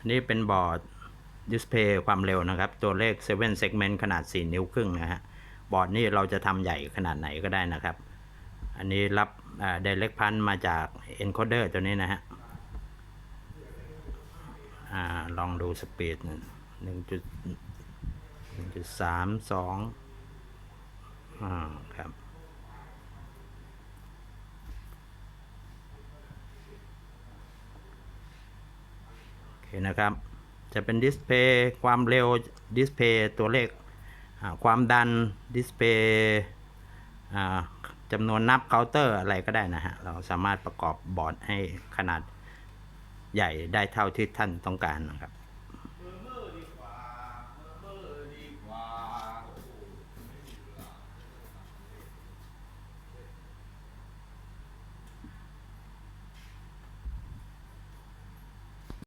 อันนี้เป็นบอร์ดดิสเพย์ความเร็วนะครับ ตัวเลข 7 segment ขนาด 4 นิ้วครึ่งนะฮะ บอร์ดนี่เราจะทำใหญ่ขนาดไหนก็ได้นะครับ อันนี้รับอ่า direct punch มาจาก encoder ตัวนี้นะฮะอลองดูสปีดหนึ่งจุดหนึ่งจุดสามสองอ่าครับ โอเค นะครับ จะเป็นดิสเพย์ความเร็วดิสเพย์ตัวเลขความดันดิสเพย์จำนวนนับเคาน์เตอร์อะไรก็ได้นะฮะ เราสามารถประกอบบอร์ดให้ขนาดใหญ่ได้เท่าที่ท่านต้องการนะครับ